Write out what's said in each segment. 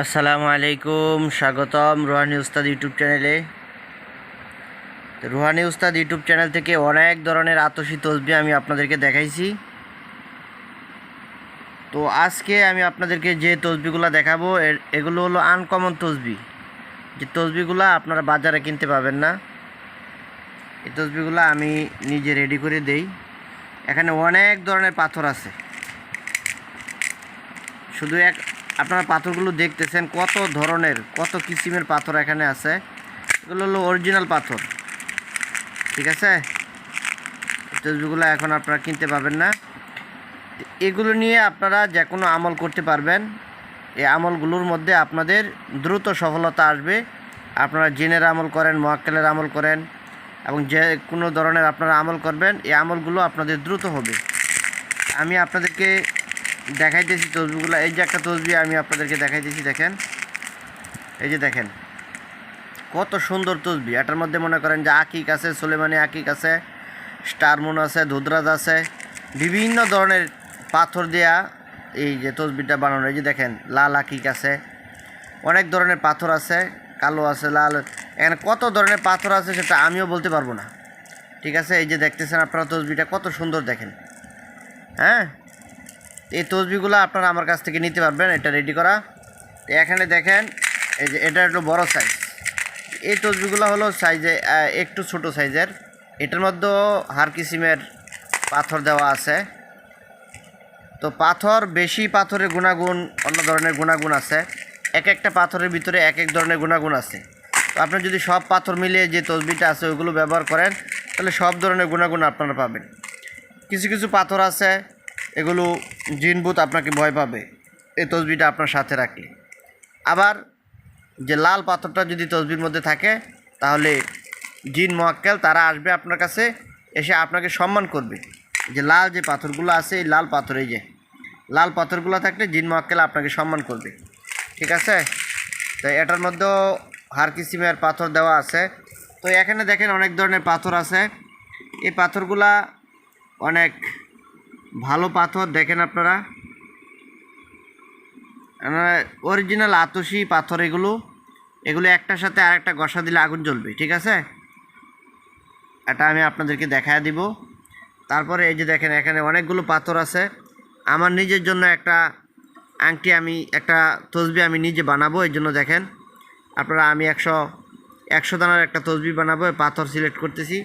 আসসালামু আলাইকুম, স্বাগতম রুহানি উস্তাদ ইউটিউব চ্যানেলে। রুহানি উস্তাদ ইউটিউব চ্যানেল থেকে অনেক ধরনের আতসী তসবি আমি আপনাদেরকে দেখাইছি। তো আজকে আমি আপনাদেরকে যে তসবিগুলো দেখাবো এগুলো হলো আনকমন তসবি যে তসবিগুলো আপনারা বাজারে কিনতে পাবেন না। এই তসবিগুলো আমি নিজে রেডি করে দেই। এখানে অনেক ধরনের পাথর আছে। শুধু এক আপনারা পাথরগুলো দেখতেছেন, কত ধরনের, কত কিসিমের পাথর এখানে আছে। এগুলো হলো অরিজিনাল পাথর। ঠিক আছে? তসবিগুলো এখন আপনারা কিনতে পাবেন না। এগুলো নিয়ে আপনারা যে কোনো আমল করতে পারবেন। এই আমলগুলোর মধ্যে আপনাদের দ্রুত সফলতা আসবে। আপনারা জিনের আমল করেন, মোয়াক্কেলের আমল করেন এবং যে কোনো ধরনের আপনারা আমল করবেন, এই আমলগুলো আপনাদের দ্রুত হবে। আমি আপনাদেরকে দেখাইতেছি তসবিগুলো। এই যে একটা তসবি আমি আপনাদেরকে দেখাইতেছি, দেখেন। এই যে দেখেন, কত সুন্দর তসবি। এটার মধ্যে মনে করেন যে আকিক আছে, সুলেমানি আকিক আছে স্টারমুন আছে ধুদরাজ আছে, বিভিন্ন ধরনের পাথর দেয়া এই যে তসবিটা বানানো। এই যে দেখেন, লাল আকিক আছে, অনেক ধরনের পাথর আছে, কালো আছে, লাল। এখানে কত ধরনের পাথর আছে সেটা আমিও বলতে পারব না। ঠিক আছে, এই যে দেখতেছেন আপনারা তসবিটা কত সুন্দর দেখেন। হ্যাঁ? এই তসবিগুলো আপনারা আমার কাছ থেকে নিতে পারবেন, এটা রেডি করা। এখানে দেখেন, এই যে এটা একটু বড় সাইজ এই তসবিগুলো হলো সাইজে একটু ছোট সাইজের এটার মধ্যেও হার কিসিমের পাথর দেওয়া আছে। তো পাথর, বেশি পাথরের গুণাগুণ, অন্য ধরনের গুণাগুণ আছে। এক একটা পাথরের ভিতরে এক এক ধরনের গুণাগুণ আছে। তো আপনি যদি সব পাথর মিলিয়ে যে তসবিটা আছে, ওইগুলো ব্যবহার করেন, তাহলে সব ধরনের গুণাগুণ আপনারা পাবেন। কিছু কিছু পাথর আছে এগুলো জিনবুত আপনাকে ভয় পাবে। এই তসবিটা আপনার সাথে রাখলে। আবার যে লাল পাথরটা যদি তসবির মধ্যে থাকে, তাহলে জিন মোয়াক্কেল তারা আসবে আপনার কাছে, এসে আপনাকে সম্মান করবে। যে লাল যে পাথরগুলো আছে, এই লাল পাথর যে, লাল পাথরগুলো থাকলে জিন মোয়াক্কেল আপনাকে সম্মান করবে। ঠিক আছে? তো এটার মধ্যেও হার কিসিমের পাথর দেওয়া আছে। তো এখানে দেখেন অনেক ধরনের পাথর আছে। এই পাথরগুলা অনেক ভালো পাথর দেখেন আপনারা। অরিজিনাল আতসি পাথর এগুলো এগুলো একটার সাথে আরেকটা ঘষা দিলে আগুন জ্বলবে, ঠিক আছে? এটা আমি আপনাদেরকে দেখা দিব। তারপরে এই যে দেখেন, এখানে অনেকগুলো পাথর আছে। আমার নিজের জন্য একটা আংটি আমি, একটা তসবি আমি নিজে বানাবো, এই জন্য দেখেন। আপনারা আমি একশো একশো দানার একটা তসবি বানাবো পাথর সিলেক্ট করতেছি।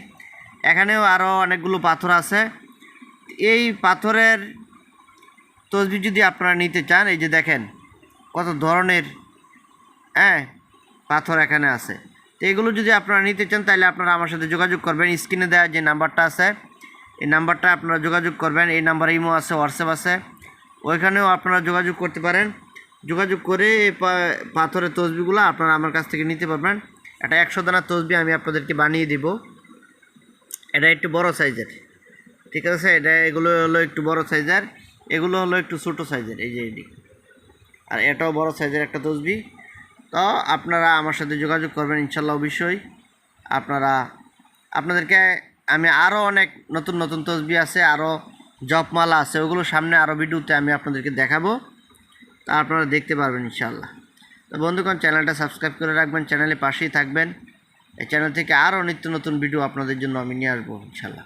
এখানেও আরও অনেকগুলো পাথর আছে। এই পাথরের তসবি যদি আপনারা নিতে চান, এই যে দেখেন কত ধরনের হ্যাঁ পাথর এখানে আছে। তো এগুলো যদি আপনারা নিতে চান, তাহলে আপনারা আমার সাথে যোগাযোগ করবেন। স্ক্রিনে দেওয়া যে নাম্বারটা আছে, এই নাম্বারটা আপনারা যোগাযোগ করবেন। এই নাম্বারে ইমো আছে, হোয়াটসঅ্যাপ আছে। ওইখানেও আপনারা যোগাযোগ করতে পারেন। যোগাযোগ করে এই পাথরের তসবিগুলো আপনারা আমার কাছ থেকে নিতে পারবেন। একটা একশো দানার তসবি আমি আপনাদেরকে বানিয়ে দিব। এটা একটু বড় সাইজের। ঠিক আছে, এটা এগুলো হলো একটু বড় সাইজের, এগুলো হলো একটু ছোটো সাইজের, এই যে এটি আর এটাও বড় সাইজের একটা তসবি। তো আপনারা আমার সাথে যোগাযোগ করবেন ইনশাল্লাহ অবশ্যই। আপনারা, আপনাদেরকে আমি আরও অনেক নতুন নতুন তসবি আছে আরও জপমালা আছে, ওগুলো সামনে আরও ভিডিওতে আমি আপনাদেরকে দেখাবো। তা আপনারা দেখতে পারবেন ইনশাল্লাহ। তো বন্ধুগণ, চ্যানেলটা সাবস্ক্রাইব করে রাখবেন চ্যানেলে পাশেই থাকবেন। এই চ্যানেল থেকে আরও নিত্য নতুন ভিডিও আপনাদের জন্য আমি নিয়ে আসব ইনশাল্লাহ।